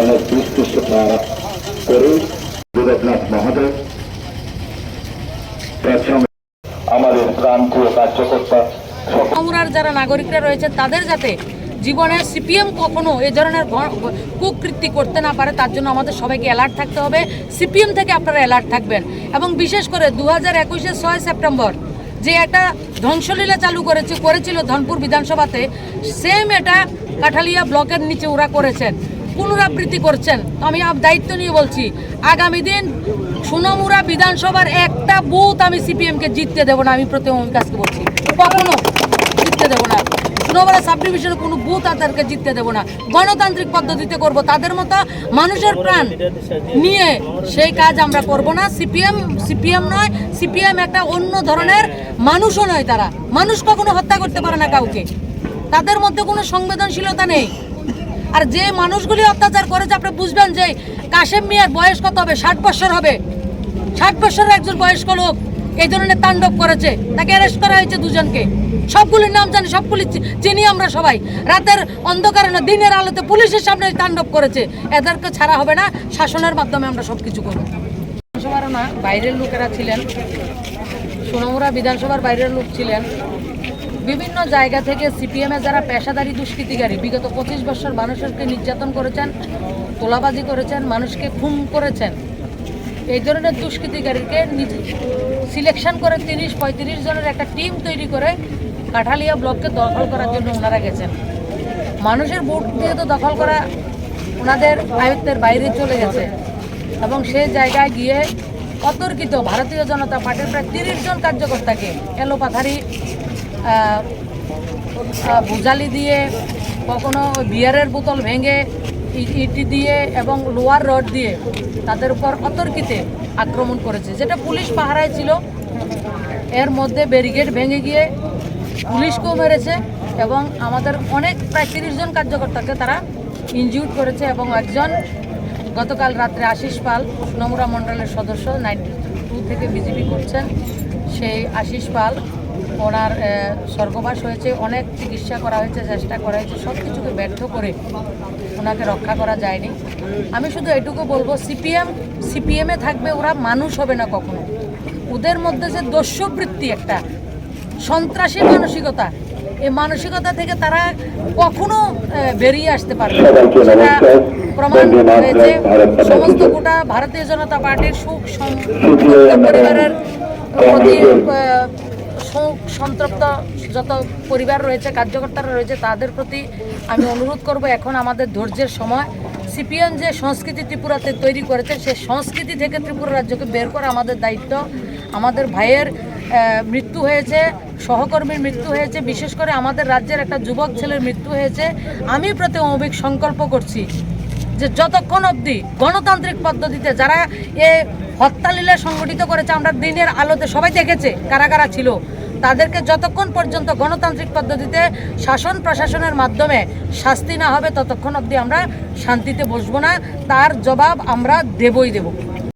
অনেক দুষ্কৃষ্ট করে মহোদয় তৎসঙ্গে আমাদের কার্যকর্তা যারা নাগরিকরা রয়েছে, তাদের যাতে জীবনে সিপিএম কখনো এ ধরনের কুকৃতি করতে না পারে, তার জন্য আমাদের সবাইকে অ্যালার্ট থাকতে হবে। সিপিএম থেকে আপনারা অ্যালার্ট থাকবেন। এবং বিশেষ করে দু হাজার একুশের ছয় সেপ্টেম্বর যে একটা ধ্বংসলীলা চালু করেছে, করেছিল ধনপুর বিধানসভাতে সেম এটা কাঠালিয়া ব্লকের নিচে ওরা করেছেন। পুনরাবৃত্তি করছেন। আমি দায়িত্ব নিয়ে বলছি, আগামী দিন সোনামুড়া বিধানসভার একটা বুথ আমি সিপিএমকে জিততে দেবো না, আমি প্রথম কাজকে বলছি। কখনো জিততে দেবো না। সোনামুড়া সাব ডিভিশনে কোনো বুথ তাদেরকে জিততে দেবো না। গণতান্ত্রিক পদ্ধতিতে করব, তাদের মতো মানুষের প্রাণ নিয়ে সেই কাজ আমরা করব না। সিপিএম সিপিএম নয়, সিপিএম একটা অন্য ধরনের মানুষও নয় তারা। মানুষ কখনো হত্যা করতে পারে না কাউকে। তাদের মধ্যে কোনো সংবেদনশীলতা নেই। আর যে মানুষগুলি অত্যাচার করেছে, আপনি বুঝবেন যে কাশেম মিয়ার বয়স কত হবে? ষাট বছর হবে। ষাট বছরের একজন বয়স্ক লোক এই ধরনের তাণ্ডব করেছে। তাকে অ্যারেস্ট করা হয়েছে দুজনকে। সবগুলির নাম জানি, সবগুলি চিনি আমরা সবাই। রাতের অন্ধকারে না, দিনের আলোতে পুলিশের সামনে তাণ্ডব করেছে। এদেরকে ছাড়া হবে না, শাসনের মাধ্যমে আমরা সব কিছু করব। বিধানসভারও না, বাইরের লোকেরা ছিলেন। সোনামুড়া বিধানসভার বাইরের লোক ছিলেন। বিভিন্ন জায়গা থেকে সিপিএমে যারা পেশাদারী দুষ্কৃতিকারী, বিগত পঁচিশ বছর মানুষকে নির্যাতন করেছেন, তোলাবাজি করেছেন, মানুষকে খুন করেছেন, এই ধরনের দুষ্কৃতিকারীকে সিলেকশন করে তিরিশ, পঁয়ত্রিশ জনের একটা টিম তৈরি করে কাঠালিয়া ব্লককে দখল করার জন্য ওনারা গেছেন। মানুষের ভোট দিয়ে তো দখল করা ওনাদের আয়ত্তের বাইরে চলে গেছে। এবং সেই জায়গায় গিয়ে অতর্কিত ভারতীয় জনতা পার্টির প্রায় তিরিশ জন কার্যকর্তাকে এলোপাথারি ভুজালি দিয়ে, কখনো বিয়ারের বোতল ভেঙে ইটি দিয়ে এবং লোয়ার রড দিয়ে তাদের উপর অতর্কিতে আক্রমণ করেছে। যেটা পুলিশ পাহারায় ছিল, এর মধ্যে ব্যারিকেড ভেঙে গিয়ে পুলিশকেও মেরেছে এবং আমাদের অনেক প্রায় তিরিশ জন কার্যকর্তাকে তারা ইনজিউর করেছে এবং একজন গতকাল রাত্রে আশিস পাল, নমুরা মণ্ডলের সদস্য, নাইনটি টু থেকে বিজেপি করছেন। সেই আশিস পাল ওনার স্বর্গবাস হয়েছে অনেক চিকিৎসা করা হয়েছে চেষ্টা করা হয়েছে সব কিছুকে ব্যর্থ করে ওনাকে রক্ষা করা যায়নি। আমি শুধু এটুকু বলব সিপিএম সিপিএমে থাকবে ওরা মানুষ হবে না কখনো। ওদের মধ্যে যে দস্যুবৃত্তি একটা সন্ত্রাসী মানসিকতা এই মানসিকতা থেকে তারা কখনো বেরিয়ে আসতে পারবে। সেটা প্রমাণ হয়েছে সমস্ত গোটা ভারতীয় জনতা পার্টির সুখ পরিবারের প্রতি সন্তপ্ত যত পরিবার রয়েছে, কার্যকর্তারা রয়েছে, তাদের প্রতি আমি অনুরোধ করব, এখন আমাদের ধৈর্যের সময়। সিপিএন যে সংস্কৃতি ত্রিপুরাতে তৈরি করেছে সেই সংস্কৃতি থেকে ত্রিপুরা রাজ্যকে বের করা আমাদের দায়িত্ব। আমাদের ভাইয়ের মৃত্যু হয়েছে, সহকর্মীর মৃত্যু হয়েছে, বিশেষ করে আমাদের রাজ্যের একটা যুবক ছেলের মৃত্যু হয়েছে। আমি প্রতি অভিক সংকল্প করছি। যে যতক্ষণ অবধি গণতান্ত্রিক পদ্ধতিতে যারা এ হত্যালীলা সংগঠিত করেছে, আমরা দিনের আলোতে সবাই দেখেছে কারা কারা ছিল, তাদেরকে যতক্ষণ পর্যন্ত গণতান্ত্রিক পদ্ধতিতে শাসন প্রশাসনের মাধ্যমে শাস্তি না হবে, ততক্ষণ অবধি আমরা শান্তিতে বসবো না। তার জবাব আমরা দেবই দেব।